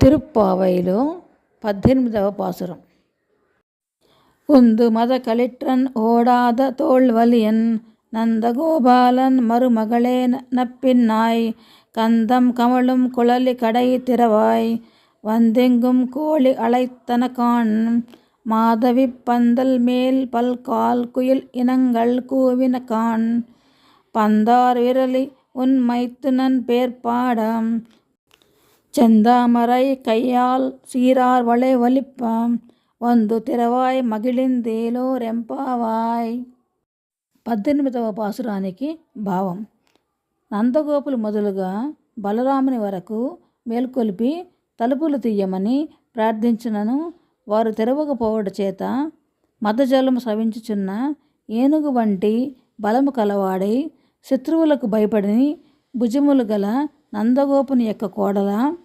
తిరుప్పావైలో పద్దెనిమిదవ పాసురం உந்து மத களிற்றன் ஓடாத தோள்வலியன் நந்தகோபாலன் மருமகளே நப்பின்னாய் கந்தம் கமழும் குழலி கடை திறவாய் வந்தெங்கும் கோழி அழைத்தன காண் மாதவி பந்தல் மேல் பல்கால் குயில் இனங்கள் கூவின காண் பந்தார் விரலி உன் மைத்துனன் பேர்பாடம் చందామరై కయ్యాల్ సీరార్ వలె ಒಲಿಪ್ಪಾಂ వందు తెరవాయ్ మగిలిందేలో రెంపావాయ్. పద్దెనిమిదవ పాసురానికి భావం. నందగోపులు మొదలుగా బలరాముని వరకు మేల్కొలిపి తలుపులు తీయమని ప్రార్థించినను వారు తెరవకపోవడం చేత మదజలం సవించుచున్న ఏనుగు వంటి బలము కలవాడై శత్రువులకు భయపడిని భుజములు గల నందగోపుని యొక్క కోడల.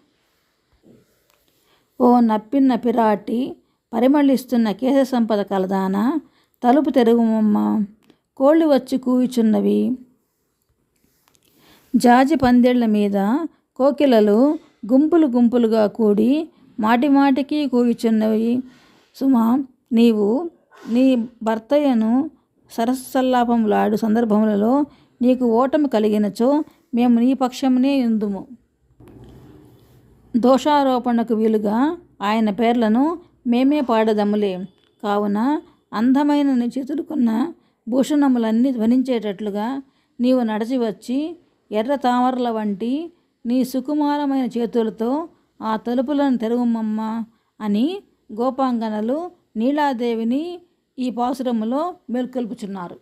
ఓ నప్పిన్న పిరాటి పరిమళిస్తున్న కేశ సంపద కలదాన తలుపు తెరుగుమమ్మ కోళ్ళు వచ్చి కూయుచున్నవి. జాజి పందిళ్ళ మీద కోకిలలు గుంపులు గుంపులుగా కూడి మాటిమాటికి కూయుచున్నవి. సుమా నీవు నీ భర్తయ్యను సరస్సల్లాపములాడు సందర్భములలో నీకు ఓటమి కలిగినచో మేము నీ పక్షమునే ఉందుము దోషారోపణకు వీలుగా ఆయన పేర్లను మేమే పాడదములే. కావున అందమైన నీ చేతులుకున్న భూషణములన్నీ ధ్వనించేటట్లుగా నీవు నడచి వచ్చి ఎర్ర తామరల వంటి నీ సుకుమారమైన చేతులతో ఆ తలుపులను తెరువుమమ్మ అని గోపాంగనలు నీలాదేవిని ఈ పాసురములో మేల్కొల్పుచున్నారు.